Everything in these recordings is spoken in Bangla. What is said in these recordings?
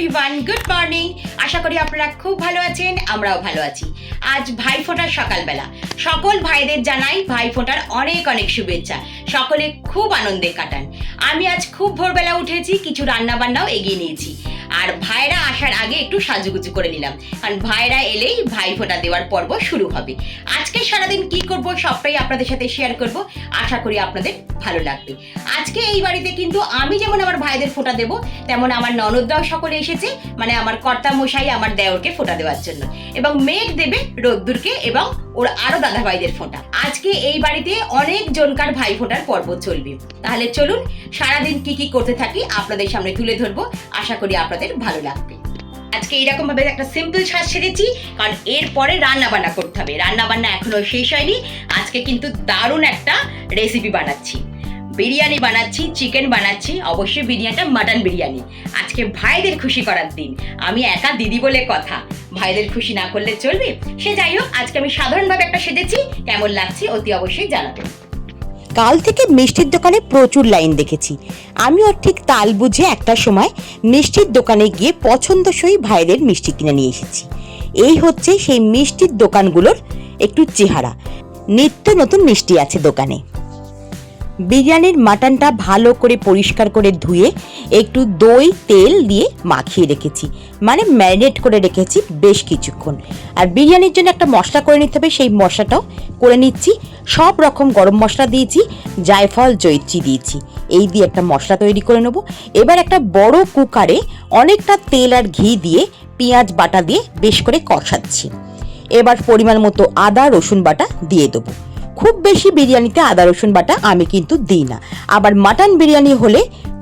everyone. Good morning. আশা করি আপনারা খুব ভালো আছেন, আমরাও ভালো আছি। আজ ভাইফোঁটার সকালবেলা। সকল ভাইদের জানাই ভাইফোঁটার অনেক অনেক শুভেচ্ছা। সকলে খুব আনন্দে কাটান। আমি আজ খুব ভোরবেলা উঠেছি, কিছু রান্না বান্নাও এগিয়ে নিয়েছি। আর ভাইরা আসার আগে একটু সাজুগুজু করে নিলাম। কারণ ভাইরা এলেই ভাই ভাইফোঁটা দেওয়ার পর্ব শুরু হবে। আজকে সারাদিন কি করব সবটাই আপনাদের সাথে শেয়ার করব। আশা করি আপনাদের ভালো লাগবে। আজকে এই বাড়িতে কিন্তু আমি যেমন আমার ভাইদের ফোঁটা দেব, তেমন আমার ননদরাও সকলে এসেছে। মানে আমার কর্তা মশাই আমার দেওরকে ফোঁটা দেওয়ার জন্য। এবং মেঘ দেবে রোদ্দুরকে এবং ওর আরও দাদা ভাইদের ফোঁটা। আজকে এই বাড়িতে অনেক জনকার ভাই ফোঁটার পর্ব চলবে। তাহলে চলুন, সারাদিন কি কি করতে থাকি আপনাদের সামনে তুলে ধরবো। আশা করি আপনাদের ভালো লাগবে। আজকে এইরকম ভাবে একটা সিম্পল সাজ সেরেছি কারণ এরপরে রান্না বান্না করতে হবে। রান্না বান্না এখনও শেষ হয়নি। আজকে কিন্তু দারুণ একটা রেসিপি বানাচ্ছি। বিরিয়ানি বানাচ্ছি চিকেন বানাচ্ছি, অবশ্যই বিরিয়ানিটা মাটন বিরিয়ানি। আজকে ভাইদের খুশি করার দিন। আমি একা দিদি বলে কথা। ভাইদের খুশি না করলে চলবে? সে যাই হোক, আজকে আমি সাধারণভাবে একটা সেজেছি। কেমন লাগছে অতি অবশ্যই জানাবেন। কাল থেকে মিষ্টির দোকানে প্রচুর লাইন দেখেছি। আমিও ঠিক তাল বুঝে একটা সময় মিষ্টির দোকানে গিয়ে পছন্দসই ভাইদের মিষ্টি কিনে নিয়ে এসেছি। এই হচ্ছে সেই মিষ্টির দোকানগুলোর একটু চেহারা। নিত্য নতুন মিষ্টি আছে দোকানে। বিরিয়ানির মাটনটা ভালো করে পরিষ্কার করে ধুয়ে একটু দই, তেল দিয়ে মাখিয়ে রেখেছি। মানে ম্যারিনেট করে রেখেছি বেশ কিছুক্ষণ। আর বিরিয়ানির জন্য একটা মশলা করে নিতে হবে, সেই মশলাটাও করে নিচ্ছি। সব রকম গরম মশলা দিয়েছি, জায়ফল জৈত্রী দিয়েছি। এই দিয়ে একটা মশলা তৈরি করে নেব। এবার একটা বড় কুকারে অনেকটা তেল আর ঘি দিয়ে পেঁয়াজ বাটা দিয়ে বেশ করে কষাচ্ছি। এবার পরিমাণ মতো আদা, রসুন বাটা দিয়ে দেবো। খুব বেশি বিরিয়ানিতে আদা, রসুন বাটা আমি কিন্তু দিই না। আবার মাটন বিরিয়ানি হলে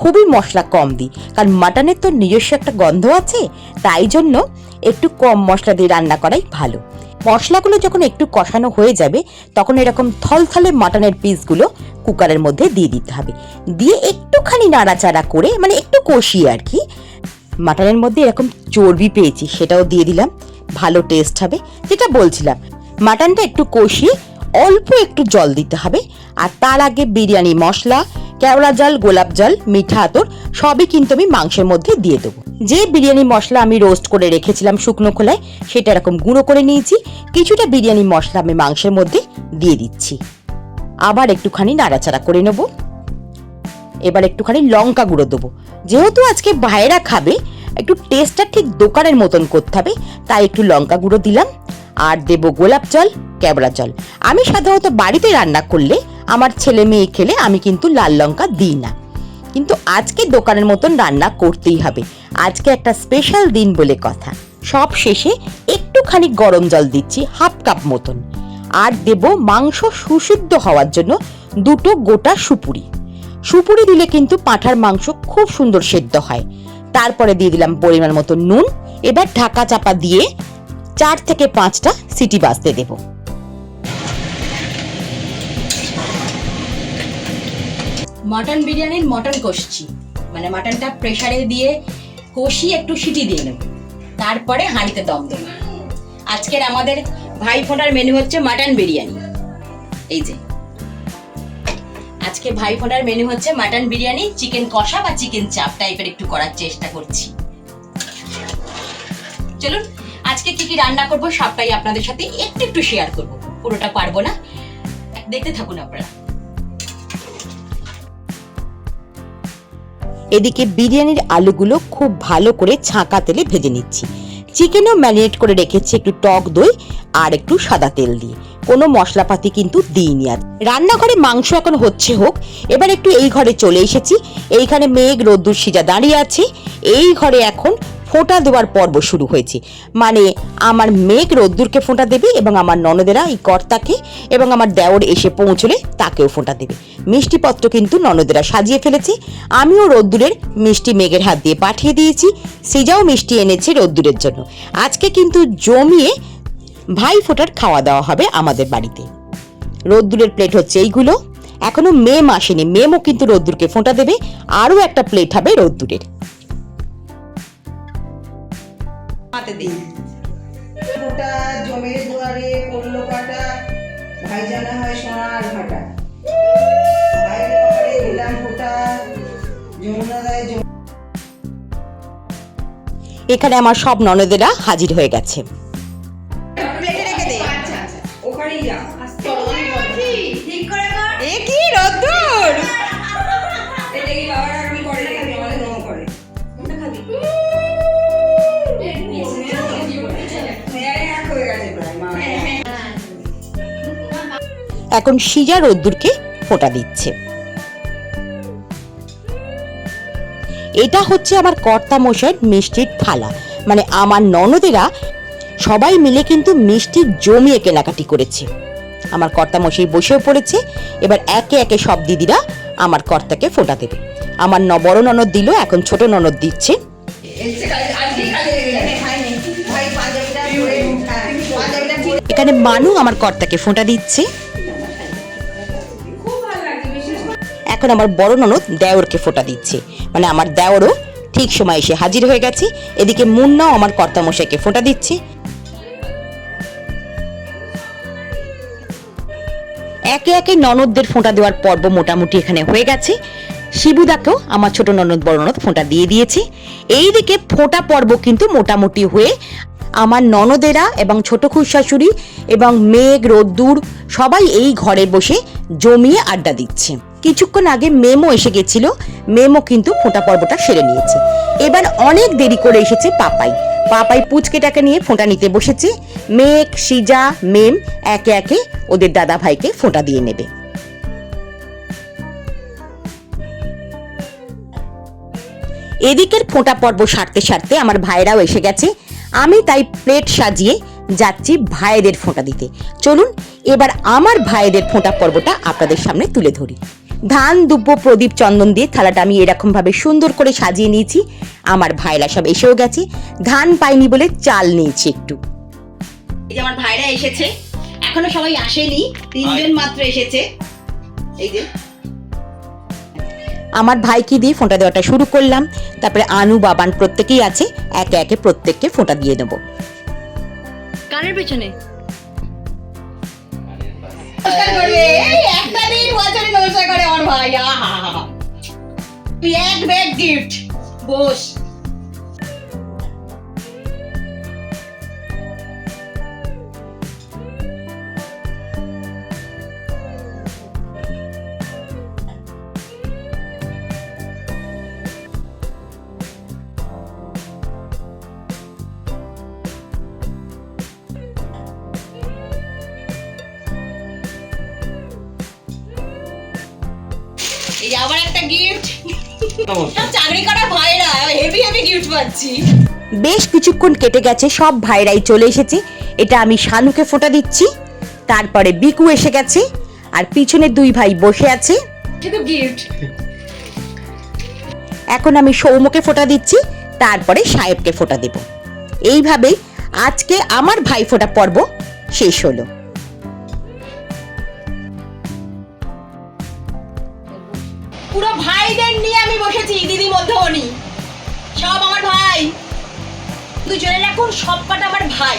খুবই মশলা কম দিই, কারণ মাটনের তো নিজস্ব একটা গন্ধ আছে, তাই জন্য একটু কম মশলা দিয়ে রান্না করাই ভালো। মশলাগুলো যখন একটু কষানো হয়ে যাবে, তখন এরকম থলথলে মাটনের পিসগুলো কুকারের মধ্যে দিয়ে দিতে হবে। দিয়ে একটুখানি নাড়াচাড়া করে মানে একটু কষিয়ে আর কি, মাটনের মধ্যে এরকম চর্বি পেয়েছি, সেটাও দিয়ে দিলাম, ভালো টেস্ট হবে। যেটা বলছিলাম, মাটনটা একটু কষিয়ে অল্প একটু জল দিতে হবে। আর তার আগে বিরিয়ানি মশলা, কেওড়া জল, গোলাপ জল, মিঠা আতর, সবই কিন্তু আমি মাংসের মধ্যে দিয়ে দেবো। যে বিরিয়ানি মশলা আমি রোস্ট করে রেখেছিলাম শুকনো খোলায়, সেটা এরকম গুঁড়ো করে নিয়েছি। কিছুটা বিরিয়ানি মশলা আমি মাংসের মধ্যে দিয়ে দিচ্ছি। আবার একটুখানি নাড়াচাড়া করে নেব। এবার একটুখানি লঙ্কা গুঁড়ো দেবো। যেহেতু আজকে ভাইয়েরা খাবে একটু টেস্টটা ঠিক দোকানের মতন করতে হবে। তাই একটু লঙ্কা গুঁড়ো দিলাম, আর দেবো গোলাপ জল কেবড়া জল। আমি সাধারণত বাড়িতে রান্না করলে, আমার ছেলে মেয়ে খেলে আমি কিন্তু লাল লঙ্কা দিই না। কিন্তু আজকে দোকানের মতন রান্না করতেই হবে। আজকে একটা স্পেশাল দিন বলে কথা। সব শেষে একটুখানি গরম জল দিচ্ছি, হাফ কাপ মতন। আর দেব মাংস সুসিদ্ধ হওয়ার জন্য দুটো গোটা সুপুরি। সুপুরি দিলে কিন্তু পাঁঠার মাংস খুব সুন্দর সেদ্ধ হয়। তারপরে দিয়ে দিলাম পরিমাণ মতো নুন। এবার ঢাকা চাপা দিয়ে চার থেকে পাঁচটা সিটি বাজতে দেব। মটন বিরিয়ানির মটন কষছি। মানে মটনটা প্রেসারে দিয়ে কষিয়ে একটু সিটি দিয়ে নেব। তারপরে হাঁড়িতে দম দেবো। আজকের আমাদের ভাই ফোঁটার মেনু হচ্ছে মাটন বিরিয়ানি। এই যে। আজকে ভাই ফোঁটার মেনু হচ্ছে মাটন বিরিয়ানি চিকেন কষা বা চিকেন চাপ টাইপের একটু করার চেষ্টা করছি। চলুন, আজকে কি কি রান্না করব সবটাই আপনাদের সাথে একটু একটু শেয়ার করব। পুরোটা পারব না। দেখতে থাকুন আপনারা। এদিকে বিরিয়ানির আলুগুলো খুব ভালো করে ছাঁকা তেলে ভেজে নিচ্ছি। চিকেনও ম্যারিনেট করে রেখেছি একটু টক দই আর একটু সাদা তেল দিয়ে। কোনো মশলাপাতি কিন্তু দিইনি আর। রান্নাঘরে মাংস এখন হচ্ছে হোক, এবার একটু এই ঘরে চলে এসেছি। এইখানে মেঘ, রোদ্দুর সিজা দাঁড়িয়ে আছে। এই ঘরে এখন ফোঁটা দেওয়ার পর্ব শুরু হয়েছে। মানে আমার মেঘ রোদ্দুরকে ফোঁটা দেবে এবং আমার ননদেরা, এই কর্তাকে এবং আমার দেওর এসে পৌঁছলে তাকেও ফোঁটা দেবে। মিষ্টিপত্র কিন্তু ননদেরা সাজিয়ে ফেলেছে। আমিও রোদ্দুরের মিষ্টি মেঘের হাত দিয়ে পাঠিয়ে দিয়েছি। সিজাও মিষ্টি এনেছে রোদ্দুরের জন্য। আজকে কিন্তু জমিয়ে ভাই ফোটার খাওয়া দাওয়া হবে আমাদের বাড়িতে। রোদ্দুরের প্লেট হচ্ছে এইগুলো। এখনও মেম আসেনি মেমও কিন্তু রোদ্দুরকে ফোঁটা দেবে। আরও একটা প্লেট হবে রোদ্দুরের। হাতে দিই ফোটা জমের দুয়ারে পড়ল কাটা। ভাই জানা হয় সোনার ভাটা। ভাইয়ের কপালে দিলাম ফোটা। যমুনা দেয় এখানে আমার সব ননদেরা হাজির হয়ে গেছে। এখন সিজা রোদ্দুরকে ফোঁটা দিচ্ছে। এটা হচ্ছে আমার কর্তা মশাইয়ের মিষ্টির থালা। মানে আমার ননদেরা সবাই মিলে কিন্তু মিষ্টি জমিয়ে কেনাকাটি করেছে। আমার কর্তা মশাই বসেও পড়েছে, এবার একে একে সব দিদিরা আমার কর্তাকে ফোঁটা দেবে। আমার বড় ননদ দিল, এখন ছোট ননদ দিচ্ছে। এখানে মানু আমার কর্তাকে ফোঁটা দিচ্ছে। এখন আমার বড় ননদ দেওরকে ফোঁটা দিচ্ছে। মানে আমার দেওরও ঠিক সময় এসে হাজির হয়ে গেছে। এদিকে মুন্নাও আমার কর্তা মশাইকে ফোঁটা দিচ্ছে। একে একে ননদদের ফোঁটা দেওয়ার পর্ব মোটামুটি এখানে হয়ে গেছে। শিবুদাকেও আমার ছোট ননদ, বড় ননদ ফোঁটা দিয়ে দিয়েছে। এইদিকে ফোঁটা পর্ব কিন্তু মোটামুটি হয়ে আমার ননদেরা এবং ছোট খুশাশুড়ি এবং মেঘ, রোদ্দুর সবাই এই ঘরে বসে জমিয়ে আড্ডা দিচ্ছে। কিছুক্ষণ আগে মেমো এসে গেছিল। মেমো কিন্তু ফোঁটা পর্বটা সেরে নিয়েছে। এবার অনেক দেরি করে এসেছে পাপাই। পাপাই পুচকেটাকে নিয়ে ফোঁটা নিতে বসেছে। মেঘ, সিজা, মেম একে একে ওদের দাদা ভাইকে ফোঁটা দিয়ে নেবে। এদিকের ফোঁটা পর্ব সারতে সারতে আমার ভাইরাও এসে গেছে। আমি তাই প্লেট সাজিয়ে যাচ্ছি ভাইদের ফোঁটা দিতে। চলুন এবার আমার ভাইদের ফোঁটা পর্বটা আপনাদের সামনে তুলে ধরি। ধান দুব্য প্রদীপ চন্দন দিয়ে থালাটা আমি এরকম ভাবে সুন্দর করে সাজিয়ে নিয়েছি। আমার ভাইরা সব এসেও গেছে। ধান পাইনি বলে চাল নিয়েছি একটু। এই যে আমার ভাইরা এসেছে। এখনও সবাই আসেনি। তিনজন মাত্র এসেছে। এই যে। আমার ভাইকে দিয়ে ফোঁটা দেওয়াটা শুরু করলাম? তারপরে আনু বাবান প্রত্যেকেই আছে একে একে প্রত্যেককে ফোঁটা দিয়ে নেব কানের পেছনে। নমস্কার করবে। এই একটা দিন বছরে নমস্কার করে আমার ভাই। আহা তুই এক ব্যাগ গিফট বস। বেশ কিছুক্ষণ কেটে গেছে সব ভাইরাই চলে এসেছে। এটা আমি শানুকে ফোঁটা দিচ্ছি তারপরে বিকু এসে গেছে আর পিছনে দুই ভাই বসে আছে। এখন আমি সৌমকে ফোঁটা দিচ্ছি তারপরে সাহেবকে ফোঁটা দেব। এইভাবেই আজকে আমার ভাই ফোঁটা পর্ব শেষ হলো। পুরো ভাইদের নিয়ে আমি বসেছি দিদি মধ্যমণি সব আমার ভাই। দুজনে রাখুন সব কটা আমার ভাই।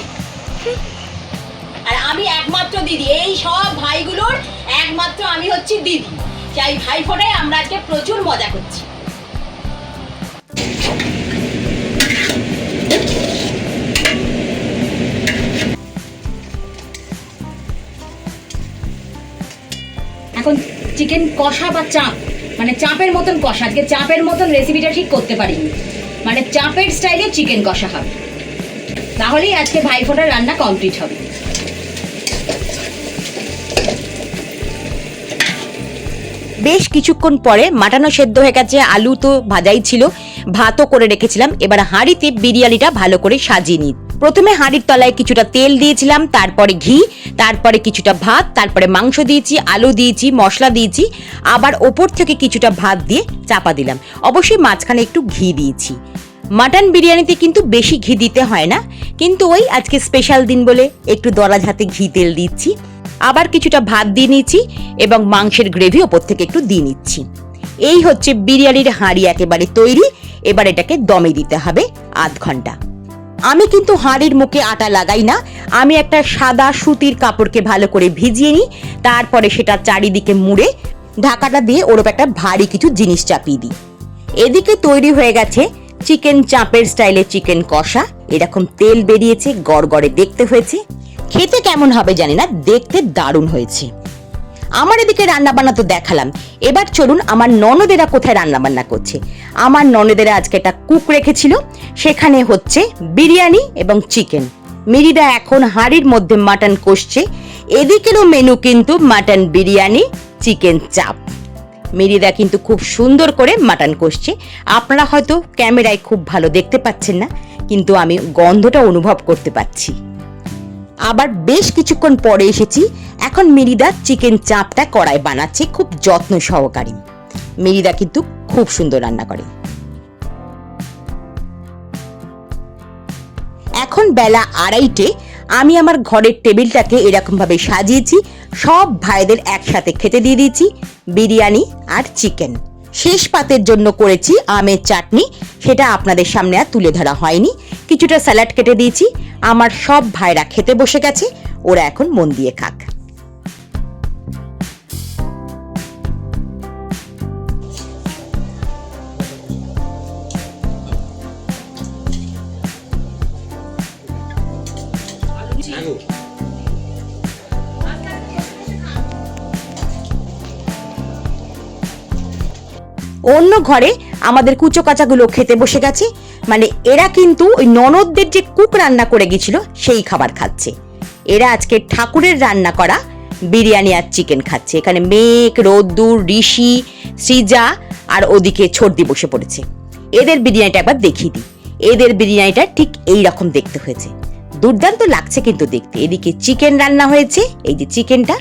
আর আমি একমাত্র দিদি। এই সব ভাইগুলোর একমাত্র আমি হচ্ছি দিদি। তাই ভাই ফোটায় আমরা আজকে প্রচুর মজা করছি। এখন চিকেন কষা বা চাপ মানে চাপের মতন কষা, আজকে চাপের মতন রেসিপিটা ঠিক করতে পারিনি। মানে চাপের স্টাইলে চিকেন কষা হবে। তাহলেই আজকে ভাইফোঁটার রান্না কমপ্লিট হবে। বেশ কিছুক্ষণ পরে মাটানো সেদ্ধ হয়ে গেছে, আলু তো ভাজাই ছিল। ভাতও করে রেখেছিলাম, এবার হাঁড়িতে বিরিয়ানিটা ভালো করে সাজিয়ে নিই। প্রথমে হাঁড়ির তলায় কিছুটা তেল দিয়েছিলাম, তারপরে ঘি, তারপরে কিছুটা ভাত, তারপরে মাংস দিয়েছি, আলু দিয়েছি, মশলা দিয়েছি, আবার ওপর থেকে কিছুটা ভাত দিয়ে চাপা দিলাম। অবশ্যই মাঝখানে একটু ঘি দিয়েছি। মাটন বিরিয়ানিতে কিন্তু বেশি ঘি দিতে হয় না, কিন্তু ওই আজকে স্পেশাল দিন বলে একটু দরাজ হাতে ঘি তেল দিচ্ছি, আবার কিছুটা ভাত দিয়ে নিচ্ছি এবং মাংসের গ্রেভি ওপর থেকে একটু দিয়ে নিচ্ছি। এই হচ্ছে বিরিয়ানির হাঁড়ি একেবারে তৈরি, এবার এটাকে দমে দিতে হবে আধ ঘণ্টা। আমি কিন্তু হাঁড়ির মুখে আটা লাগাই না। আমি একটা সাদা সুতির কাপড়কে ভালো করে ভিজিয়ে নিই, তারপরে সেটা চারিদিকে মুড়ে ঢাকাটা দিয়ে ওর উপর একটা ভারী কিছু জিনিস চাপিয়ে দিই। এদিকে তৈরি হয়ে গেছে চিকেন চাপের স্টাইলে চিকেন কষা। এরকম তেল বেরিয়েছে, গড়গড়ে দেখতে হয়েছে। খেতে কেমন হবে জানি না, দেখতে দারুণ হয়েছে। আমার এদিকে রান্না বান্না তো দেখালাম। এবার চলুন আমার ননদেরা কোথায় রান্না বান্না করছে। আমার ননদেরা আজকে একটা কুক রেখেছিল, সেখানে হচ্ছে বিরিয়ানি এবং চিকেন মিরিদা এখন হাঁড়ির মধ্যে মাটন কষছে। এদিকেরও মেনু কিন্তু মাটন বিরিয়ানি চিকেন চাপ। মিরিদা কিন্তু খুব সুন্দর করে মাটন কষছে। আপনারা হয়তো ক্যামেরায় খুব ভালো দেখতে পাচ্ছেন না, কিন্তু আমি গন্ধটা অনুভব করতে পাচ্ছি আবার বেশ কিছুক্ষণ পরে এসেছি। এখন মিরিদা চিকেন চাপটা কড়াই বানাচ্ছে খুব যত্ন সহকারী। মিরিদা কিন্তু খুব সুন্দর রান্না করে। এখন বেলা আড়াইটে আমি আমার ঘরের টেবিলটাকে এরকম ভাবে সাজিয়েছি। সব ভাইদের একসাথে খেতে দিয়ে দিয়েছি, বিরিয়ানি আর চিকেন শেষ পাতের জন্য করেছি আমের চাটনি। সেটা আপনাদের সামনে আর তুলে ধরা হয়নি। কিছুটা স্যালাড কেটে দিয়েছি। আমার সব ভাইরা খেতে বসে গেছে। ওরা এখন মন দিয়ে খাক। অন্য ঘরে আমাদের কুচো কাচাগুলো খেতে বসে গেছে। মানে এরা কিন্তু ওই ননদদের যে কুক রান্না করে গেছিল, সেই খাবার খাচ্ছে। এরা আজকে ঠাকুরের রান্না করা বিরিয়ানি আর চিকেন খাচ্ছে। এখানে মেঘ, রোদ্দুর, ঋষি, সৃজা আর ওদিকে ছর্দি বসে পড়েছে। এদের বিরিয়ানিটা একবার দেখিয়ে দিই। এদের বিরিয়ানিটা ঠিক এই রকম দেখতে হয়েছে। দুর্দান্ত লাগছে কিন্তু দেখতে। এদিকে চিকেন রান্না হয়েছে, এই যে চিকেনটা,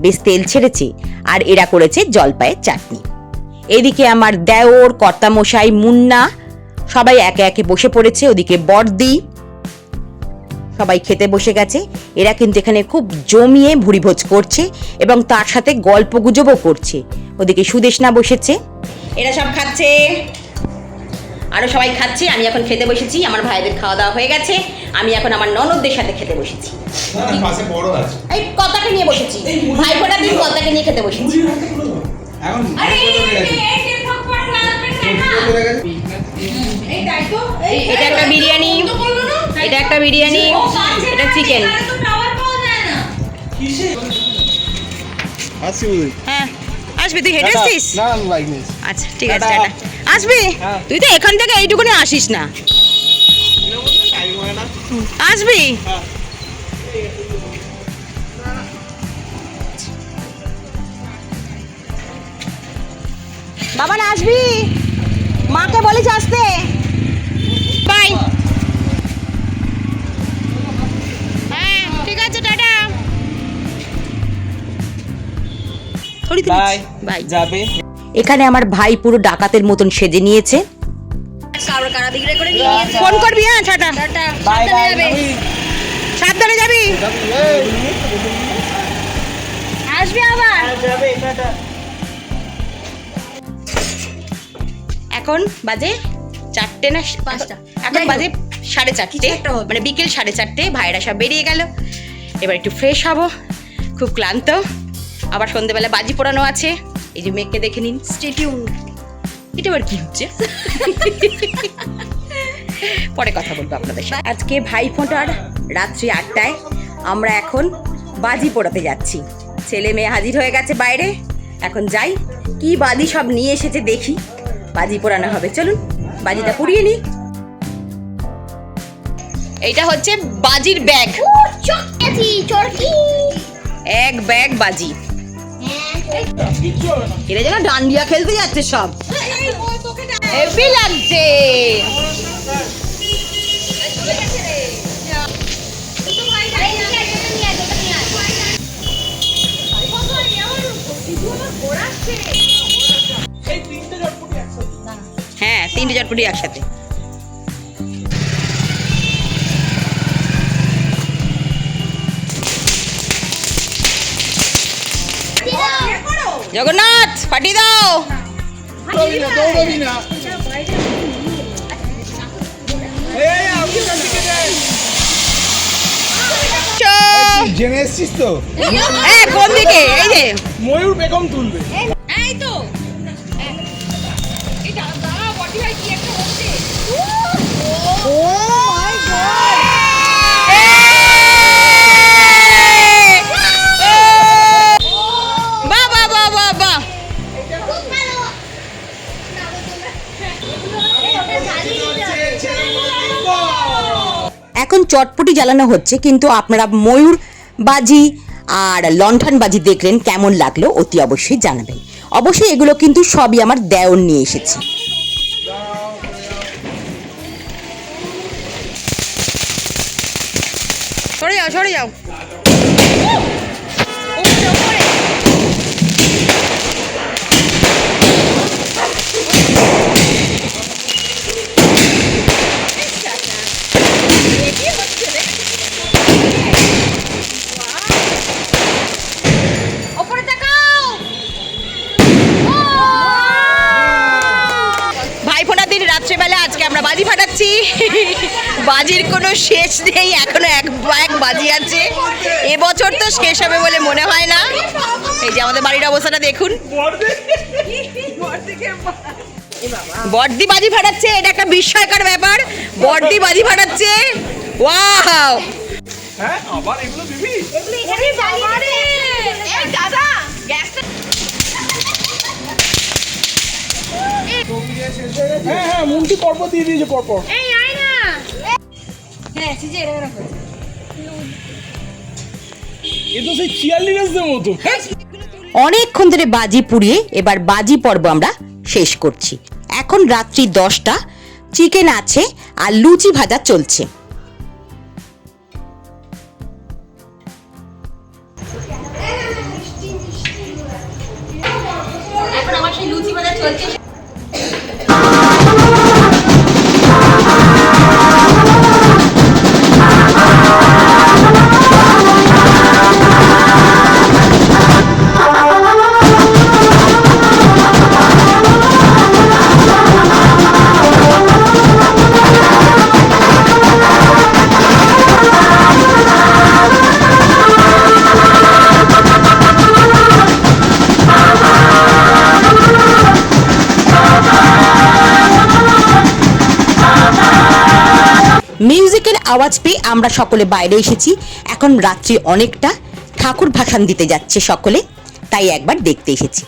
বেশ তেল ছেড়েছে, আর এরা করেছে জলপাইয়ের চাটনি। এদিকে আমার দেওর কর্তামশাই মুন্না সবাই একে একে বসে পড়েছে ওদিকে বর্দি সবাই খেতে বসে গেছে। এরা কিন্তু এখানে খুব জমিয়ে ভুরিভোজ করছে এবং তার সাথে গল্প গুজবও করছে। ওদিকে সুদেশনা বসেছে। এরা সব খাচ্ছে। আরও সবাই খাচ্ছে। আমি এখন খেতে বসেছি। আমার ভাইদের খাওয়া দাওয়া হয়ে গেছে। আমি এখন আমার ননদদের সাথে খেতে বসেছি। এই কতাকে নিয়ে বসেছি। ভাই ফোটার দিন কতাকে নিয়ে খেতে বসেছি। এখন এটা একটা বিরিয়ানি। এটা একটা বিরিয়ানি। এটা চিকেন হ্যাঁ। আসবি তুই হেঁটে। আসছিস। আচ্ছা ঠিক আছে টাটা। আসবি? হ্যাঁ। তুই তো এখান থেকে এইটুকুনি আসিস না। না। আসবি? বাবা না আসবি? মাকে বলিস আসতে। বাই হ্যাঁ ঠিক আছে টাটা। বাই বাই যাবে? এখানে আমার ভাই পুরো ডাকাতের মতন সেজে নিয়েছে। কারও কারা বিক্রি করে নিয়ে নিয়েছে? ফোন করবি হ্যাঁ টাটা। সাবধানে যাবে। সাবধানে যাবি। আসবি আবার। যাবে টাটা। এখন বাজে চারটে না পাঁচটা। এখন বাজে সাড়ে চারটে। মানে বিকেল সাড়ে চারটে ভাইরা সব বেরিয়ে গেল। এবার একটু ফ্রেশ হব খুব ক্লান্ত। আবার সন্ধেবেলা বাজি পোড়ানো আছে। এই যে মেয়েকে দেখে নিন। স্টেটিউন এটা আবার কি হচ্ছে? পরে কথা বলব আপনাদের সাথে। আজকে ভাই ফোঁটার রাত্রি আটটায়। আমরা এখন বাজি পোড়াতে যাচ্ছি। ছেলে মেয়ে হাজির হয়ে গেছে বাইরে। এখন যাই। কি বাজি সব নিয়ে এসেছে দেখি। বাজি পোড়ানো হবে চলুন বাজিটা পুড়িয়ে নি এইটা হচ্ছে বাজির ব্যাগ এক ব্যাগ বাজি এরা যেন ডান্ডিয়া খেলতে যাচ্ছে সব হেভি লাগছে হ্যাঁ চটপটি একসাথে জগন্নাথ পাঠিয়ে দাও। জেনে এসছিস তো? এ, কোন দিকে? এই যে। ময়ূর বেগম তুলবে। চটপটি জ্বালানো হচ্ছে, কিন্তু আপনারা ময়ূর বাজি আর লণ্ঠন বাজি দেখলেন কেমন লাগল অতি অবশ্যই জানাবেন। অবশ্যই এগুলো কিন্তু সবই আমার দেওর নিয়ে এসেছে। সরে যাও সরে যাও। বাজির কোনো শেষ নেই এখনও এক এক বাজি আছে। এবছর তো শেষ হবে বলে মনে হয় না। এই যে আমাদের বাড়ির অবস্থাটা দেখুন। বর্দি বাজি ফাটাচ্ছে এটা একটা বিস্ময়কর ব্যাপার। বর্দি বাজি ফাটাচ্ছে। ওয়াও! হ্যাঁ আবার এগুলো দিবি? দাদা গ্যাসটা হ্যাঁ হ্যাঁ মুন্টি পরপর দিয়ে দিয়েছে পরপর। এই আয় না এ তো সেই চিয়ারলিডার্সদের মতো। অনেকক্ষণ ধরে বাজি পুড়িয়ে এবার বাজি পর্ব আমরা শেষ করছি। এখন রাত্রি দশটা চিকেন আছে আর লুচি ভাজা চলছে। এখন আমার সেই লুচি ভাজা চলছে। আওয়াজ পেয়ে আমরা সকলে বাইরে এসেছি। এখন রাত্রি অনেকটা, ঠাকুর ভাসান দিতে যাচ্ছে সকলে, তাই একবার দেখতে এসেছি।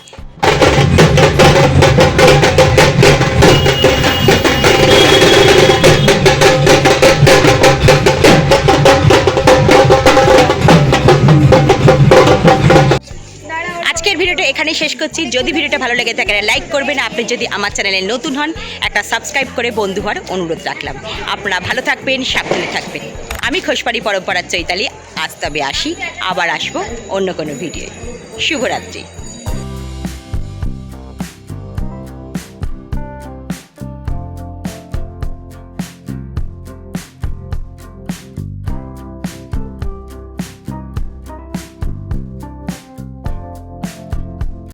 এখানেই শেষ করছি। যদি ভিডিওটা ভালো লেগে থাকে লাইক করবেন। আপনি যদি আমার চ্যানেলে নতুন হন, একটা সাবস্ক্রাইব করে বন্ধু হওয়ার অনুরোধ রাখলাম। আপনারা ভালো থাকবেন, সাবধানে থাকবেন। আমি খোসবাড়ি পরম্পরার চৈতালি, আজ তবে আসি। আবার আসব অন্য কোনো ভিডিও শুভরাত্রি।